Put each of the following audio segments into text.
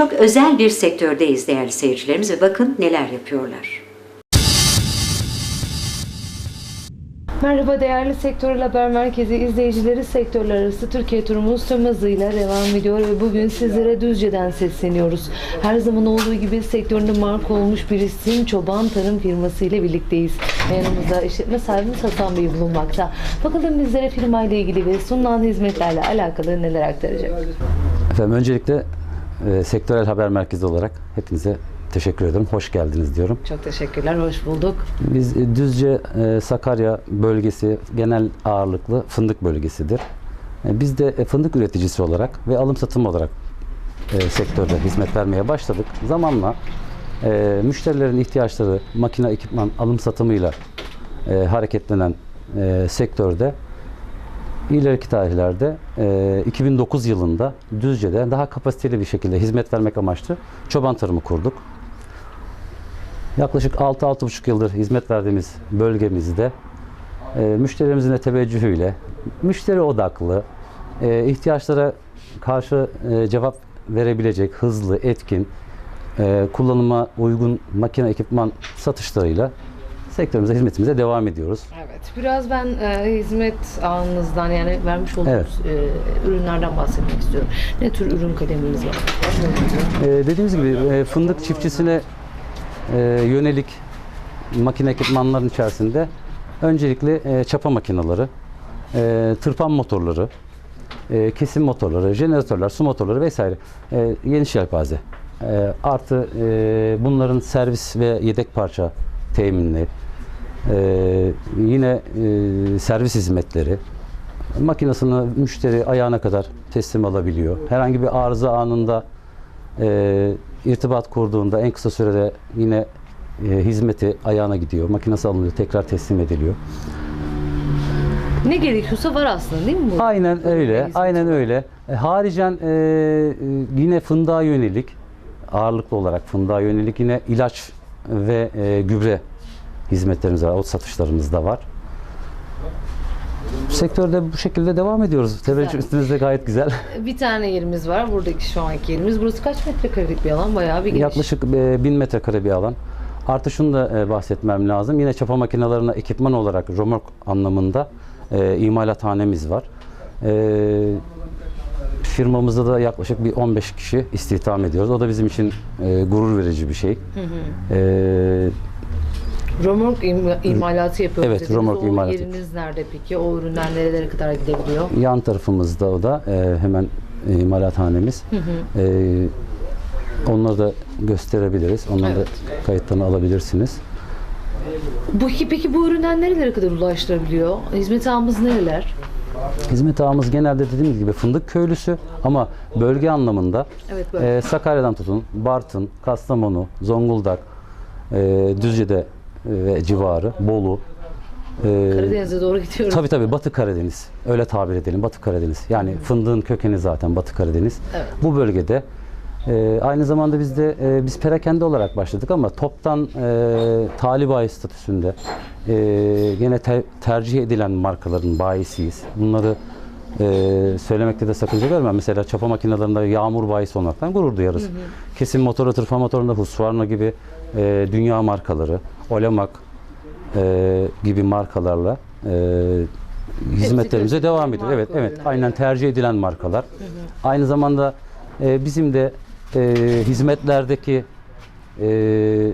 Çok özel bir sektördeyiz değerli seyircilerimiz ve bakın neler yapıyorlar. Merhaba değerli Sektörel Haber Merkezi izleyicileri sektörler arası Türkiye turumuz tüm hızıyla devam ediyor ve bugün sizlere Düzce'den sesleniyoruz. Her zaman olduğu gibi sektöründe marka olmuş bir isim Çoban Tarım firması ile birlikteyiz. Yanımızda işletme sahibimiz Hasan Bey bulunmakta. Bakalım bizlere firma ile ilgili ve sunulan hizmetlerle alakalı neler aktaracak. Efendim öncelikle e, Sektörel Haber Merkezi olarak hepinize teşekkür ederim. Hoş geldiniz diyorum. Çok teşekkürler, hoş bulduk. Biz e, Düzce e, Sakarya bölgesi genel ağırlıklı fındık bölgesidir. E, Biz de e, fındık üreticisi olarak ve alım satım olarak e, sektörde hizmet vermeye başladık. Zamanla e, müşterilerin ihtiyaçları makine ekipman alım satımıyla e, hareketlenen e, sektörde ileriki tarihlerde e, 2009 yılında Düzce'de daha kapasiteli bir şekilde hizmet vermek amaçlı çoban tarımı kurduk. Yaklaşık 6-6,5 yıldır hizmet verdiğimiz bölgemizde e, müşterilerimizin de teveccühüyle, müşteri odaklı, e, ihtiyaçlara karşı e, cevap verebilecek hızlı, etkin, e, kullanıma uygun makine ekipman satışlarıyla sektörümüze, hizmetimize devam ediyoruz. Evet, biraz ben e, hizmet ağınızdan yani vermiş olduğunuz e, ürünlerden bahsetmek istiyorum. Ne tür ürün kaleminiz var? Ee, dediğimiz gibi e, fındık çiftçisine e, yönelik makine ekipmanların içerisinde öncelikle e, çapa makineleri, e, tırpan motorları, e, kesim motorları, jeneratörler, su motorları vesaire e, geniş yelpaze. E, artı e, bunların servis ve yedek parça teminli, e, yine e, servis hizmetleri, makinesini müşteri ayağına kadar teslim alabiliyor. Herhangi bir arıza anında e, irtibat kurduğunda en kısa sürede yine e, hizmeti ayağına gidiyor. Makinesi alınıyor, tekrar teslim ediliyor. Ne gerekiyorsa var aslında değil mi bu? Aynen öyle, hizmet. aynen öyle. E, haricen e, yine fındığa yönelik, ağırlıklı olarak fındığa yönelik yine ilaç ve e, gübre hizmetlerimiz var, ot satışlarımız da var. Sektörde bu şekilde devam ediyoruz. Teveccüh üstünüzde gayet güzel. Bir tane yerimiz var. Buradaki şu anki yerimiz. Burası kaç metrekarelik bir alan? Bayağı bir geniş. Yaklaşık e, 1000 metrekare bir alan. Artı şunu da e, bahsetmem lazım. Yine çapa makinelerine ekipman olarak romork anlamında e, imalathanemiz var. E, firmamızda da yaklaşık bir 15 kişi istihdam ediyoruz. O da bizim için e, gurur verici bir şey. E, Romork im- imalatı yapıyoruz. Evet, dediniz. romork o imalatı. yeriniz nerede peki? O ürünler nerelere kadar gidebiliyor? yan tarafımızda o da e, hemen e, imalathanemiz. E, onları da gösterebiliriz. Onları Evet. da kayıtlarını alabilirsiniz. Bu peki bu ürünler nerelere kadar ulaştırabiliyor? Hizmet ağımız nereler? Hizmet ağımız genelde dediğimiz gibi fındık köylüsü ama bölge anlamında Evet e, Sakarya'dan tutun, Bartın, Kastamonu, Zonguldak, e, Düzce'de ve civarı, Bolu. E, Karadeniz'e doğru gidiyoruz. tabii tabii Batı Karadeniz. Öyle tabir edelim Batı Karadeniz. Yani fındığın kökeni zaten Batı Karadeniz. Evet. Bu bölgede e, aynı zamanda biz de e, biz perakende olarak başladık ama toptan e, tali bayi statüsünde e, gene te- tercih edilen markaların bayisiyiz. Bunları e, söylemekte de sakınca görmem. Mesela çapa makinelerinde yağmur bayisi olmaktan gurur duyarız. Kesim motoru, tırfa motorunda Husqvarna gibi e, dünya markaları, Olemak e, gibi markalarla e, hizmetlerimize gözüküyor devam ediyor. Evet, evet. Aynen tercih edilen markalar. Aynı zamanda e, bizim de e, hizmetlerdeki e,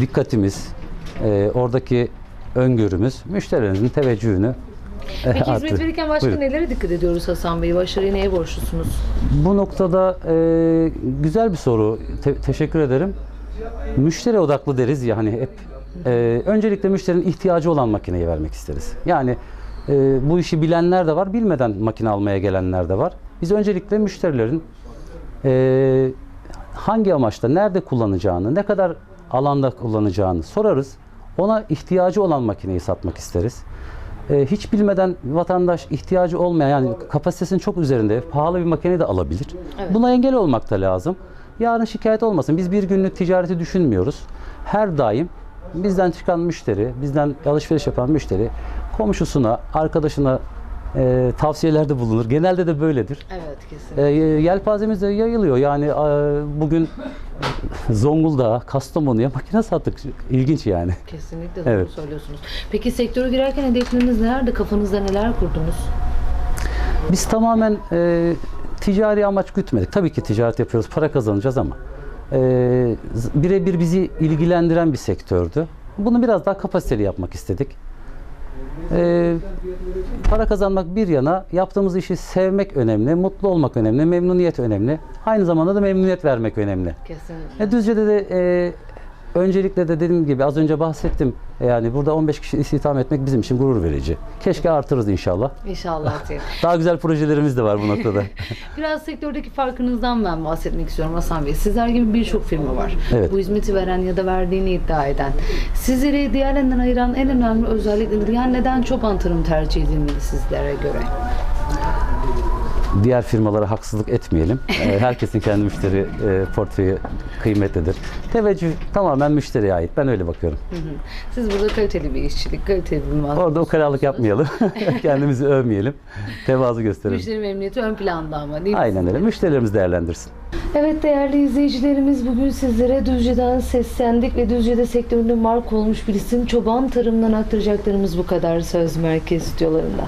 dikkatimiz, e, oradaki öngörümüz müşterilerimizin teveccühünü Peki hizmet arttırıyor. verirken başka Buyurun. nelere dikkat ediyoruz Hasan Bey? Başarıya neye borçlusunuz? Bu noktada e, güzel bir soru. Te- teşekkür ederim. Müşteri odaklı deriz ya hani hep. E, öncelikle müşterinin ihtiyacı olan makineyi vermek isteriz. Yani e, bu işi bilenler de var, bilmeden makine almaya gelenler de var. Biz öncelikle müşterilerin e, hangi amaçta, nerede kullanacağını, ne kadar alanda kullanacağını sorarız. Ona ihtiyacı olan makineyi satmak isteriz. E, hiç bilmeden vatandaş ihtiyacı olmayan yani kapasitesinin çok üzerinde pahalı bir makine de alabilir. Evet. Buna engel olmak da lazım. Yarın şikayet olmasın. Biz bir günlük ticareti düşünmüyoruz. Her daim bizden çıkan müşteri, bizden alışveriş yapan müşteri komşusuna, arkadaşına e, tavsiyelerde bulunur. Genelde de böyledir. Evet kesin. E, yelpazemiz de yayılıyor. Yani e, bugün Zonguldak'a, Kastamonu'ya makine sattık. İlginç yani. Kesinlikle doğru Evet. söylüyorsunuz. Peki sektöre girerken hedefleriniz nelerdi? Kafanızda neler kurdunuz? Biz tamamen e, ticari amaç gütmedik. Tabii ki ticaret yapıyoruz, para kazanacağız ama e, birebir bizi ilgilendiren bir sektördü. Bunu biraz daha kapasiteli yapmak istedik. E, para kazanmak bir yana, yaptığımız işi sevmek önemli, mutlu olmak önemli, memnuniyet önemli. Aynı zamanda da memnuniyet vermek önemli. Kesinlikle. E, Düzce'de de e, öncelikle de dediğim gibi az önce bahsettim. Yani burada 15 kişi istihdam etmek bizim için gurur verici. Keşke artırız inşallah. İnşallah diye. Daha güzel projelerimiz de var bu noktada. Biraz sektördeki farkınızdan ben bahsetmek istiyorum Hasan Bey. Sizler gibi birçok firma var. Evet. Bu hizmeti veren ya da verdiğini iddia eden. Sizleri diğerlerinden ayıran en önemli özellik nedir? Yani neden çoban tarım tercih edilmeli sizlere göre? Diğer firmalara haksızlık etmeyelim. E, Herkesin kendi müşteri e, portföyü kıymetlidir. Teveccüh tamamen müşteriye ait. Ben öyle bakıyorum. Siz burada kaliteli bir işçilik, kaliteli bir mal. Orada ukalalık yapmayalım. Kendimizi övmeyelim. Tevazu gösterelim. Müşteri memnuniyeti ön planda ama değil mi? Aynen öyle. Müşterilerimiz değerlendirsin. Evet değerli izleyicilerimiz bugün sizlere Düzce'den seslendik ve Düzce'de sektöründe marka olmuş bir isim Çoban Tarım'dan aktaracaklarımız bu kadar Söz Merkez stüdyolarında.